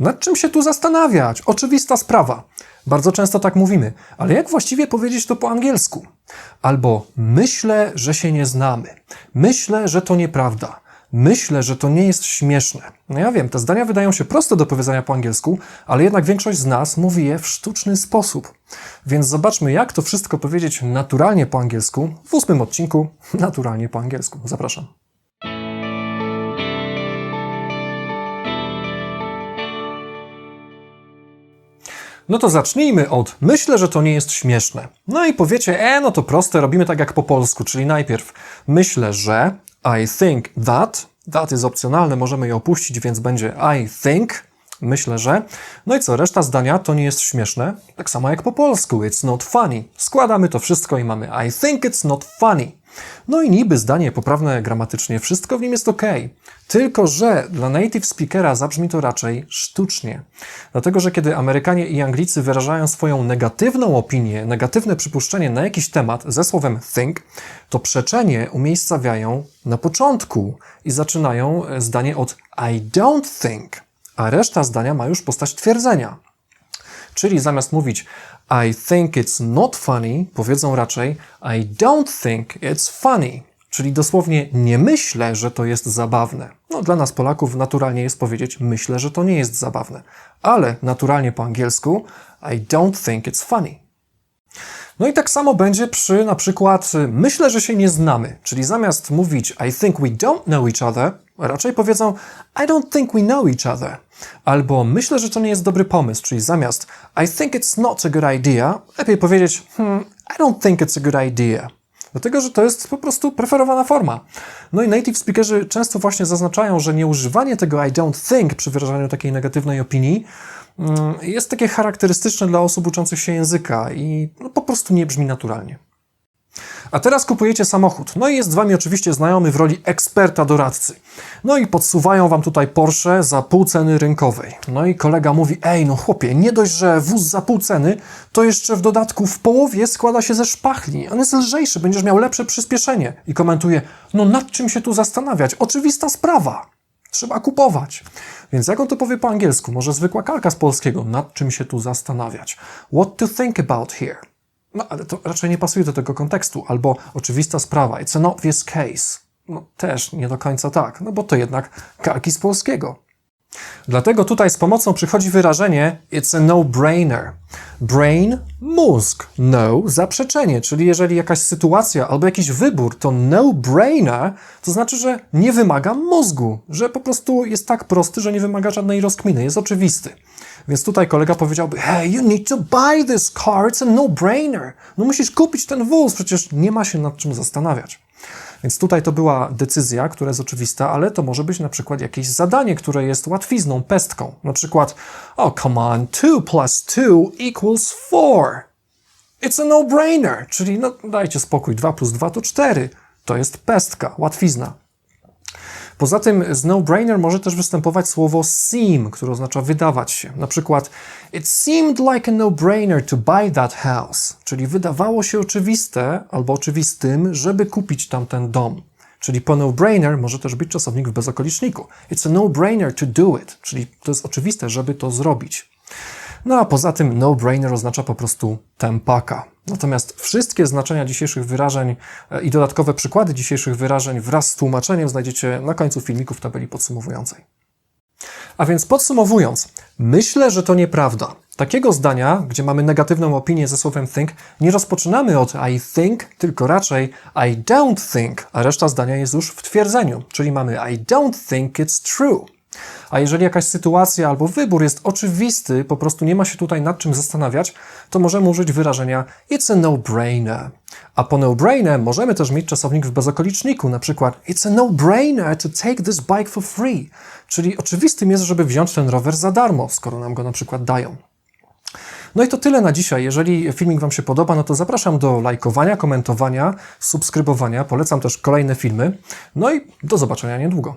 Nad czym się tu zastanawiać? Oczywista sprawa. Bardzo często tak mówimy, ale jak właściwie powiedzieć to po angielsku? Albo myślę, że się nie znamy. Myślę, że to nieprawda. Myślę, że to nie jest śmieszne. No ja wiem, te zdania wydają się proste do powiedzenia po angielsku, ale jednak większość z nas mówi je w sztuczny sposób. Więc zobaczmy, jak to wszystko powiedzieć naturalnie po angielsku w ósmym odcinku Naturalnie po angielsku. Zapraszam. No to zacznijmy od myślę, że to nie jest śmieszne. No i powiecie, e, no to proste, robimy tak jak po polsku, czyli najpierw myślę, że I think that, that jest opcjonalne, możemy je opuścić, więc będzie I think, myślę, że. No i co, reszta zdania to nie jest śmieszne, tak samo jak po polsku, it's not funny. Składamy to wszystko i mamy I think it's not funny. No i niby zdanie poprawne gramatycznie, wszystko w nim jest ok. Tylko, że dla native speakera zabrzmi to raczej sztucznie. Dlatego, że kiedy Amerykanie i Anglicy wyrażają swoją negatywną opinię, negatywne przypuszczenie na jakiś temat ze słowem think, to przeczenie umiejscawiają na początku i zaczynają zdanie od I don't think, a reszta zdania ma już postać twierdzenia. Czyli zamiast mówić I think it's not funny, powiedzą raczej I don't think it's funny. Czyli dosłownie nie myślę, że to jest zabawne. No, dla nas Polaków naturalnie jest powiedzieć myślę, że to nie jest zabawne. Ale naturalnie po angielsku I don't think it's funny. No i tak samo będzie przy na przykład y, myślę, że się nie znamy, czyli zamiast mówić I think we don't know each other, raczej powiedzą I don't think we know each other. Albo myślę, że to nie jest dobry pomysł, czyli zamiast I think it's not a good idea, lepiej powiedzieć hmm, I don't think it's a good idea. Dlatego, że to jest po prostu preferowana forma. No i native speakerzy często właśnie zaznaczają, że nieużywanie tego I don't think przy wyrażaniu takiej negatywnej opinii jest takie charakterystyczne dla osób uczących się języka i no, po prostu nie brzmi naturalnie. A teraz kupujecie samochód. No i jest z wami oczywiście znajomy w roli eksperta doradcy. No i podsuwają wam tutaj Porsche za pół ceny rynkowej. No i kolega mówi: Ej, no chłopie, nie dość, że wóz za pół ceny, to jeszcze w dodatku w połowie składa się ze szpachli. On jest lżejszy, będziesz miał lepsze przyspieszenie. I komentuje: No nad czym się tu zastanawiać? Oczywista sprawa. Trzeba kupować. Więc jak on to powie po angielsku? Może zwykła kalka z polskiego. Nad czym się tu zastanawiać? What to think about here? No, ale to raczej nie pasuje do tego kontekstu. Albo oczywista sprawa, it's an obvious case. No, też nie do końca tak, no bo to jednak kalki z polskiego. Dlatego tutaj z pomocą przychodzi wyrażenie it's a no-brainer. Brain, mózg. No, zaprzeczenie, czyli jeżeli jakaś sytuacja albo jakiś wybór to no-brainer, to znaczy, że nie wymaga mózgu, że po prostu jest tak prosty, że nie wymaga żadnej rozkminy, jest oczywisty. Więc tutaj kolega powiedziałby, hey, you need to buy this car, it's a no-brainer. No musisz kupić ten wóz, przecież nie ma się nad czym zastanawiać. Więc tutaj to była decyzja, która jest oczywista, ale to może być na przykład jakieś zadanie, które jest łatwizną, pestką. Na przykład, oh come on, 2 plus 2 equals 4. It's a no-brainer, czyli no dajcie spokój, 2 plus 2 to 4. To jest pestka, łatwizna. Poza tym z no-brainer może też występować słowo seem, które oznacza wydawać się. Na przykład It seemed like a no-brainer to buy that house, czyli wydawało się oczywiste albo oczywistym, żeby kupić tamten dom. Czyli po no-brainer może też być czasownik w bezokoliczniku. It's a no-brainer to do it, czyli to jest oczywiste, żeby to zrobić. No a poza tym no-brainer oznacza po prostu tempaka. Natomiast wszystkie znaczenia dzisiejszych wyrażeń e, i dodatkowe przykłady dzisiejszych wyrażeń wraz z tłumaczeniem znajdziecie na końcu filmiku w tabeli podsumowującej. A więc podsumowując, myślę, że to nieprawda. Takiego zdania, gdzie mamy negatywną opinię ze słowem think, nie rozpoczynamy od I think, tylko raczej I don't think, a reszta zdania jest już w twierdzeniu, czyli mamy I don't think it's true. A jeżeli jakaś sytuacja albo wybór jest oczywisty, po prostu nie ma się tutaj nad czym zastanawiać, to możemy użyć wyrażenia it's a no-brainer. A po no-brainer możemy też mieć czasownik w bezokoliczniku, na przykład it's a no-brainer to take this bike for free. Czyli oczywistym jest, żeby wziąć ten rower za darmo, skoro nam go na przykład dają. No i to tyle na dzisiaj. Jeżeli filmik Wam się podoba, no to zapraszam do lajkowania, komentowania, subskrybowania. Polecam też kolejne filmy. No i do zobaczenia niedługo.